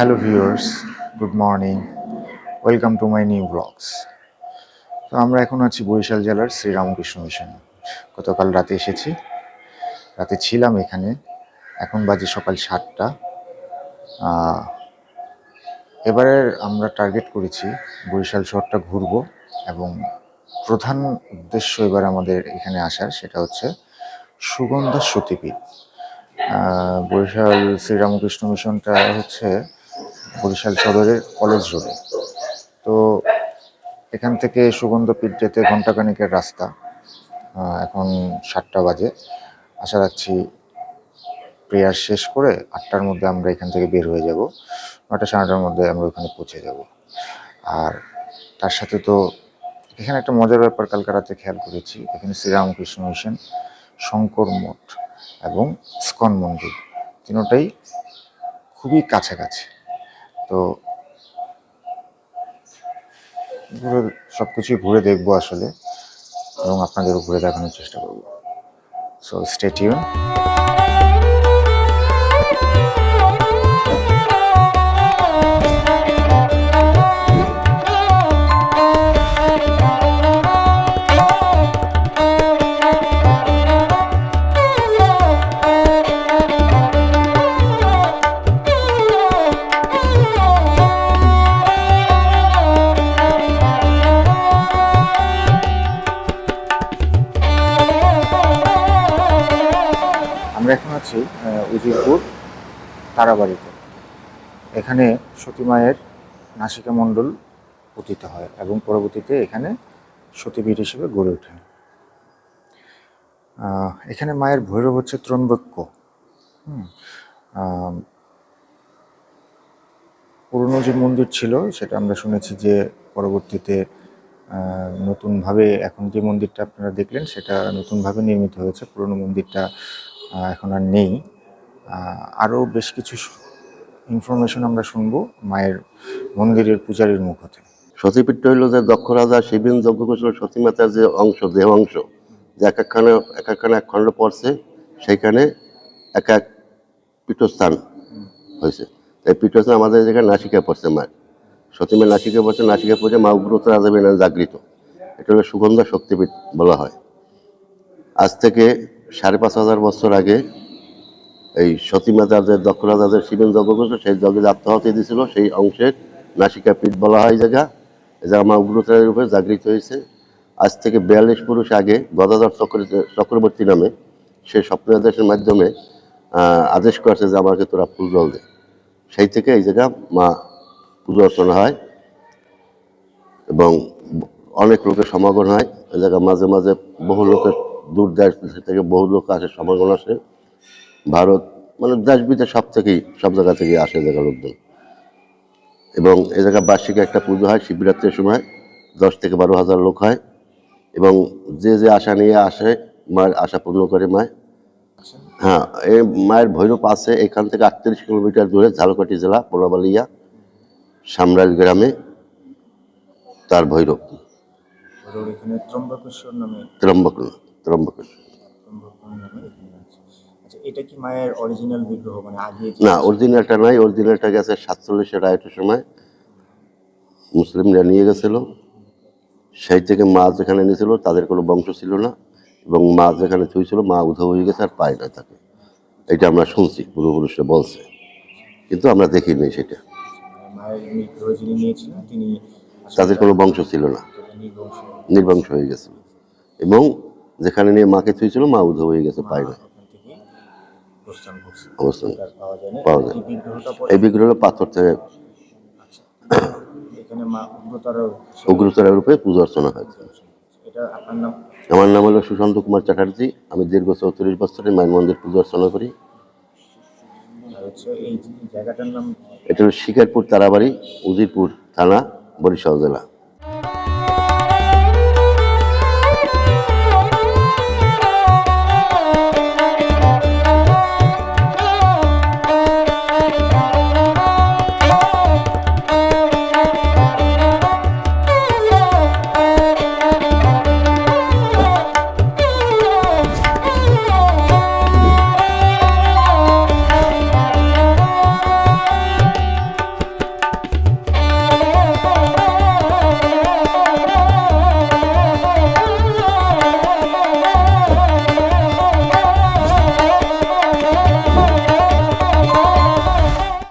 Hello viewers good morning welcome to my new blogs তো আমরা এখন আছি বরিশাল জেলার শ্রীরামকৃষ্ণ মিশন। গতকাল রাতে এসেছি। রাতে ছিলাম এখানে। এখন বাজে সকাল সাতটা। এবারে আমরা টার্গেট করেছি বরিশাল শহরটা ঘুরবো এবং প্রধান উদ্দেশ্য এবার আমাদের এখানে আসার সেটা হচ্ছে সুগন্ধা সতীপীঠ। বরিশাল শ্রীরামকৃষ্ণ মিশনটা হচ্ছে বরিশাল সদরের কলেজ রোডে তো এখান থেকে সুগন্ধপীঠ যেতে ঘন্টাখানিকের রাস্তা এখন সাতটা বাজে। আশা রাখছি প্রেয়ার শেষ করে আটটার মধ্যে আমরা এখান থেকে বের হয়ে যাব। নটা সাড়ে নটার মধ্যে আমরা ওখানে পৌঁছে যাব। আর তার সাথে তো এখানে একটা মজার ব্যাপার কালকে খেয়াল করেছি। এখানে শ্রীরামকৃষ্ণ মিশন, শঙ্কর মঠ এবং স্কন মন্দির, তিনোটাই খুবই কাছাকাছি। তো ঘুরে সব কিছুই ঘুরে দেখব আসলে এবং আপনাদেরও ঘুরে দেখানোর চেষ্টা করব। সো স্টে টিউন আমরা এখন আছি উজিরপুর তারাবাড়িতে। এখানে সতী মায়ের নাসিকা মণ্ডল পতিত হয় এবং পরবর্তীতে এখানে সতীপীঠ হিসেবে গড়ে ওঠে। এখানে মায়ের ভৈরব হচ্ছে ত্রম্বক্য পুরনো যে মন্দির ছিল, সেটা আমরা শুনেছি যে পরবর্তীতে নতুনভাবে এখন যে মন্দিরটা আপনারা দেখলেন, সেটা নতুনভাবে নির্মিত হয়েছে। পুরনো মন্দিরটা এখন আর নেই। আরও বেশ কিছু ইনফরমেশন আমরা শুনব মায়ের মন্দিরের পূজারীর মুখ হতে। সতীপীঠ হইল যে দক্ষ রাজা শিবিন যজ্ঞ করেছিল সতীমাতার যে অংশ দেহ অংশ যে এক একখানে এক একখানে এক খণ্ড পড়ছে, সেইখানে এক এক পীঠস্থান হয়েছে। এই পীঠস্থান আমাদের যেখানে নাসিকা পড়ছে মায়ের। সতী সতীমার নাসিকা পড়ছে নাসিকা পড়ে মা উগ্রত রাজা জাগৃত। এটা হলো সুগন্ধা শক্তিপীঠ বলা হয়। আজ থেকে সাড়ে পাঁচ হাজার বছর আগে এই সতীমাতার যে দক্ষ রাজাদের শিবেন যজ্ঞ সেই যজ্ঞে যে আত্মাহতি দিয়েছিল সেই অংশের নাসিকা পীঠ বলা হয় জায়গা। এই জায়গা মা উগ্রতারের উপরে জাগৃত হয়েছে। আজ থেকে বিয়াল্লিশ পুরুষ আগে গদাধর চক্র চক্রবর্তী নামে সে স্বপ্নাদেশের মাধ্যমে আদেশ করেছে যে আমাকে তোরা ফুল জল দে। সেই থেকে এই জায়গা মা পুজো অর্চনা হয় এবং অনেক লোকের সমাগম হয়। এই জায়গা মাঝে মাঝে বহু লোকের দূর দেশ থেকে বহু লোক আসে সমাগম আসে। ভারত মানে দেশ বিদেশ সব থেকেই, সব জায়গা থেকে আসে এই জায়গার লোকজন। এবং এ জায়গায় বার্ষিক একটা পুজো হয়, শিবরাত্রির সময়। দশ থেকে বারো হাজার লোক হয়। এবং যে যে আশা নিয়ে আসে, মায়ের আশা পূর্ণ করে মায়। হ্যাঁ এই মায়ের ভৈরব আছে এখান থেকে আটত্রিশ কিলোমিটার দূরে ঝালকাটি জেলা, পোড়াবালিয়া সামরাইল গ্রামে তার ভৈরব। এখানে ত্রম্বকেশ্বর নামে ত্রম্বক ত্রম্বকেশ্বর। আচ্ছা এটা কি মায়ের অরিজিনাল বিগ্রহ? মানে আগে না অরিজিনালটা নাই অরিজিনালটা গেছে সাতচল্লিশের সময়। মুসলিমরা নিয়ে গেছিল। সেই থেকে মা যেখানে নিয়েছিল তাদের কোনো বংশ ছিল না। এবং মা যেখানে থুইছিল মা উধ হয়ে গেছে আর পায় না তাকে। এটা আমরা শুনছি পূর্বপুরুষরা বলছে। কিন্তু আমরা দেখিনি সেটা। তিনি তাদের কোনো বংশ ছিল না। নির্বংশ হয়ে গেছে। এবং যেখানে নিয়ে মাকে থুইছিল মা উধ হয়ে গেছে পায়। না অবস্থান পাওয়া যায় এই বিগ্রহটা পাথর থেকে মা উগ্রতার রূপে পুজো অর্চনা হয়। নাম? আমার নাম হলো সুশান্ত কুমার চ্যাটার্জি। আমি দীর্ঘ চৌত্রিশ বছরে মায়ের মন্দির পুজো অর্চনা করি। এটা হলো শিকারপুর তারাবাড়ি উজিরপুর থানা বরিশাল জেলা।